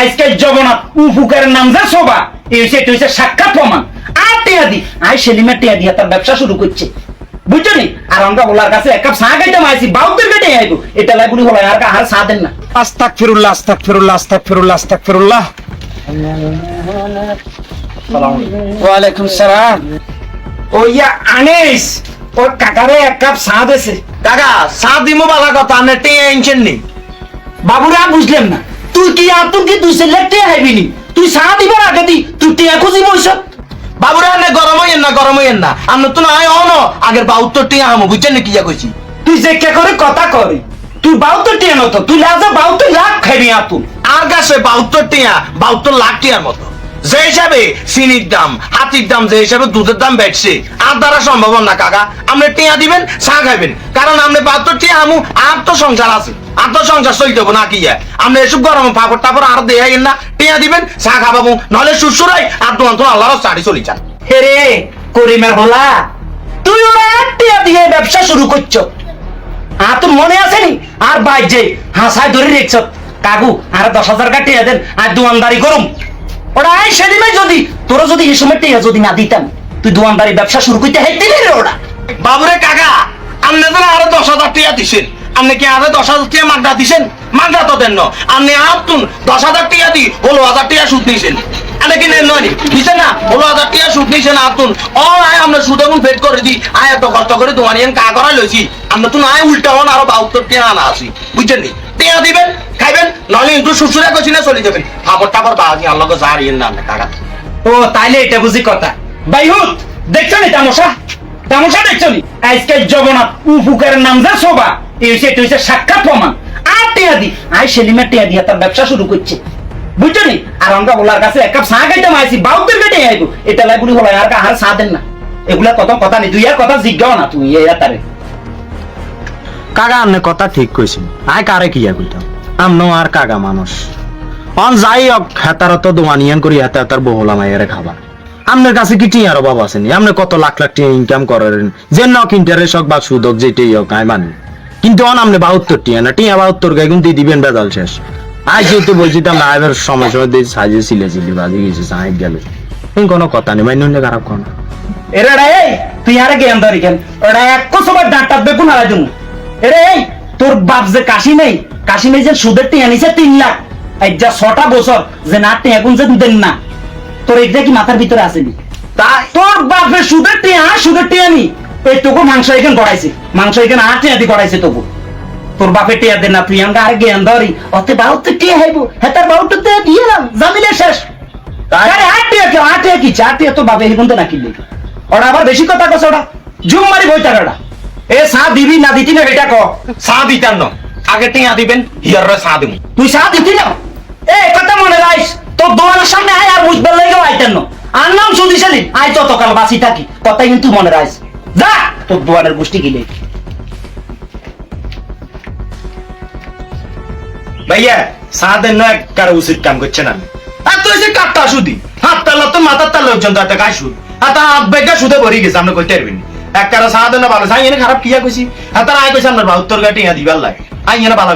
আজকে জগন্নাথ উফুকারের নাম যা শোভা এই হচ্ছে এটা হচ্ছে সাক্ষাৎ প্রমাণ। আর টিয়া দি আই সেলিমের টিয়া দিয়া তার ব্যবসা শুরু করছে। বুঝছ নি আর আমরা ওলার কাছে এক কাপ চা খাইতে মাইছি বাউদের কেটে আইবো এটা হলো আর আর চা দেন না। আস্তাক ফিরুল্লাহ আস্তাক ফিরুল্লাহ আস্তাক ফিরুল্লাহ আস্তাক ফিরুল্লাহ ওয়ালাইকুম সালাম। ও ইয়া আনিস ওর কাকারে এক কাপ চা দেছে। কাকা চা দিমো বালা কথা আপনি টেয়ে আনছেন নি বাবুরা বুঝলেন না। তুই কি তুই কি? তুই সিলেক্ট টিয়া নি? তুই চা দিবার আগে দি তুই টিয়া খুঁজি বইছ বাবুরা আপনি গরম হইয়েন না গরম হইয়েন না। আপনি তো নয় অন আগের বাউত্তর টিয়া হামো বুঝছেন না কি যা কইছি? তুই যে কে করে কথা করে তুই বাউতো টিয়া নত তুই লাজা বাউতো লাখ খাইবি আর তুই আর কাছে বাউত্তর টিয়া বাউত্তর লাখ টিয়ার মতো। যে হিসাবে চিনির দাম হাতির দাম যে হিসাবে দুধের দাম বেড়ছে আর দ্বারা সম্ভব না কাকা। আপনি টিয়া দিবেন চা খাইবেন। কারণ আপনি বাহাত্তর টিয়া আমু আর তো সংসার আছে। আর তো সংসার চলতে হবে না কি ইয়া? এসব গরম পাপড় টাপড় আর দেয় না টিয়া দিবেন চা খাবাবো নাহলে আল্লাহর চাড়ি চলি যান করিমের হলা তুই ওরা টিয়া দিয়ে ব্যবসা শুরু করছ। আর তোর মনে আর বাইর হাসায় ধরে রেখছ। কাকু আর দশ হাজার টাকা টিয়া দেন আর দোয়ানদারি করুম। ওরা সেদিনে যদি তোরা যদি এই সময় টিয়া যদি না দিতাম তুই দোয়ানদারি ব্যবসা শুরু করতে হেঁটে রে ওরা। বাবুরে কাকা আপনি আরও দশ হাজার টিয়া দিছেন। আপনি কি আরও দশ হাজার টিয়া মাগনা দিছেন? মাগনা তো দেন আপনি আপতুন দশ হাজার টিয়া দি, ষোলো হাজার টিয়া সুদ নিয়েছেন আপনি কি নেন নয় দিছেন না? ষোলো হাজার টিয়া সুদ নিয়েছেন আপতুন ও, আয়, আমরা সুদ এখন ফেট করে দি। আয়, এত কষ্ট করে তোমার ইয়ান কা করা লইছি। আমরা তো আয়, উল্টা হন, আরও বাহাত্তর টিয়া আনা আছি। বুঝছেন নি? টিয়া দিবেন, খাইবেন, নইলে কিন্তু শ্বশুরা কছি না চলে যাবেন। খাবার টাবার বাকি আল্লাহকে জাহারিয়েন না আপনি কাকা ও, তাইলে এটা বুঝি কথা। বাইহুত, দেখছ নি তামসা? তামসা দেখছ নি? আজকে জগন্নাথ উফুকারের নাম যা শোভা। সাক্ষাৎ প্রমাণ। আর আই সেলিমের তার ব্যবসা শুরু করছে। বুঝছ নি? আর আমরা ওলার কাছে এক কাপ কেটে আইবো। এটা হলো আর আর দেন না। এগুলা কত কথা নেই দুই আর কথা জিজ্ঞাও না তারে কথা ঠিক আয় কারে কি কইতাম? আমনো আর কাকা মানুষ। অন যাই হোক, হেতার তো দোয়ানিয়ান করি, হেতা হেতার বহুলা মাইয়ারে খাবার। কাছে কি টিয়ার অভাব আছে নি? আপনি কত লাখ লাখ টিয়া ইনকাম করেন। যে নক ইন্টারেস্ট হোক বা সুদ হোক, যেটাই হোক আমি মানি। কিন্তু অন আপনি বাহাত্তর টিয়া না, টিয়া বাহাত্তর গায়ে কিন্তু দিবেন বেদাল শেষ। আজ যেহেতু বলছিলাম না এবার সময় সময় দিয়ে সাজিয়ে ছিলে ছিলি বাজি গেছে, সাহেব গেলে। কোনো কথা নেই মাইন্য খারাপ কোনো এরে এই, তুই আরে জ্ঞান ধরি কেন? ওরা এক সময় ডাক্তার বেগুন হারাই দিন এরে, এই, তোর বাপ যে কাশি নেই কাশি নেই যে সুদের টিয়া নিছে তিন লাখ। এই যা ছটা বছর যে না টিয়া কোন যে দেন না। তোর এটা কি মাথার ভিতরে আসেনি? তা তোর বাপের সুদের টিয়া সুদের টিয়া নি? এই তোকে মাংস এখানে গড়াইছে। মাংস এখানে আর টিয়া দি গড়াইছে তোকে। তোর বাপে টিয়া দে না তুই আমাকে আর জ্ঞান ধরি। অতে বাউতে টিয়া হাইব হেতার বাউতে দিয়ে না জামিলে শেষ? আরে আট কেউ আট কি চার টিয়া তো বাপে তো কিনলে ওরা আবার বেশি কথা কছে ওরা। জুম মারি বই টাকাটা এ সা দিবি না দিতি না এটা ক? চা দিতেন না। আগে টিয়া দিবেন হিয়ারে চা দিবেন তুই সা দিতি না? এ কথা মনে রাইস তোর দোকানের সামনে আয় আর বুঝবার লাগে আইতেন না আর নাম শুনিসনি আয় যতকাল বাঁচি থাকি। কথা কিন্তু মনে রাইস যা! ভাইয়া নয় কারও উচিত কাম করছেন আমি আর সুদি, হাত তাল্লা তো মাথার একটা সুদ। আর তার হাত বেগা ভরি গেছে আপনি কইতে পারবেন এক কারও না ভালো খারাপ কিয়া কইছি? আর তার আয় কইছে গাটি ইয়া দিবার লাগে। আই এনে ভালো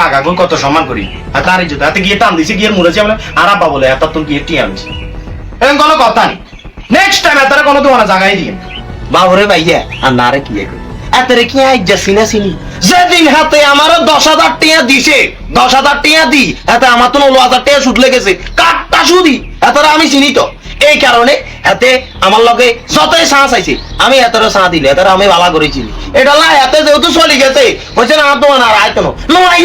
কাকা কত সম্মান করি। আর তার ইজ্জত, হাতে গিয়ে টান দিছে, গিয়ে মুড়েছে আমরা আর আব্বা বলে, এত তুমি গিয়ে টিয়া হয়েছি এরকম কোনো কথা নেই। নেক্সট টাইম এত কোনো তোমার জায়গায় দিয়ে বাবুরে ভাইয়া, আর না রে কি কি আই যাসিনা সিনি? যেদিন হাতে আমারও দশ হাজার টিয়া দিছে, দশ হাজার টিয়া দি, এতে আমার তো হাজার টিয়া সুদ লেগেছে, কাটটা সুদি এতরে আমি চিনি তো। এই কারণে এতে আমার লগে যতই সাহস আইছে আমি এতরে সাঁ দিলে, এতরে আমি ভালো করেছি এটা না, এতে যেহেতু চলে গেছে, বলছে না, তোমার আর আইতো না। নো আই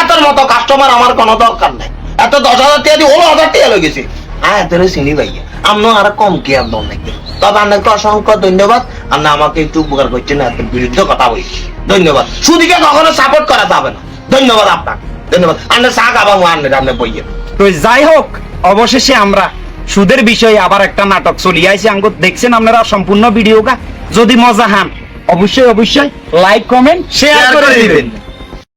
এতর মতো কাস্টমার আমার কোনো দরকার নাই। এত দশ হাজার টিয়া দি ষোলো হাজার টিয়া লেগেছে আয়, এতরে চিনি ভাইয়া। আমনো আর কম কি আর দম নাকি? তবে আপনাকে অসংখ্য ধন্যবাদ। আপনি আমাকে একটু উপকার করছেন এত বিরুদ্ধে কথা বলছি। ধন্যবাদ। সুদিকে কখনো সাপোর্ট করা যাবে না। ধন্যবাদ আপনাকে। ধন্যবাদ। আপনি চা খাবা আনলে আপনি বইয়ে। তো যাই হোক অবশেষে আমরা সুদের বিষয়ে আবার একটা নাটক চলিয়ে আইছে। আঙ্গুর দেখছেন আপনারা সম্পূর্ণ ভিডিওটা যদি মজা হান অবশ্যই অবশ্যই লাইক কমেন্ট শেয়ার করে দিবেন।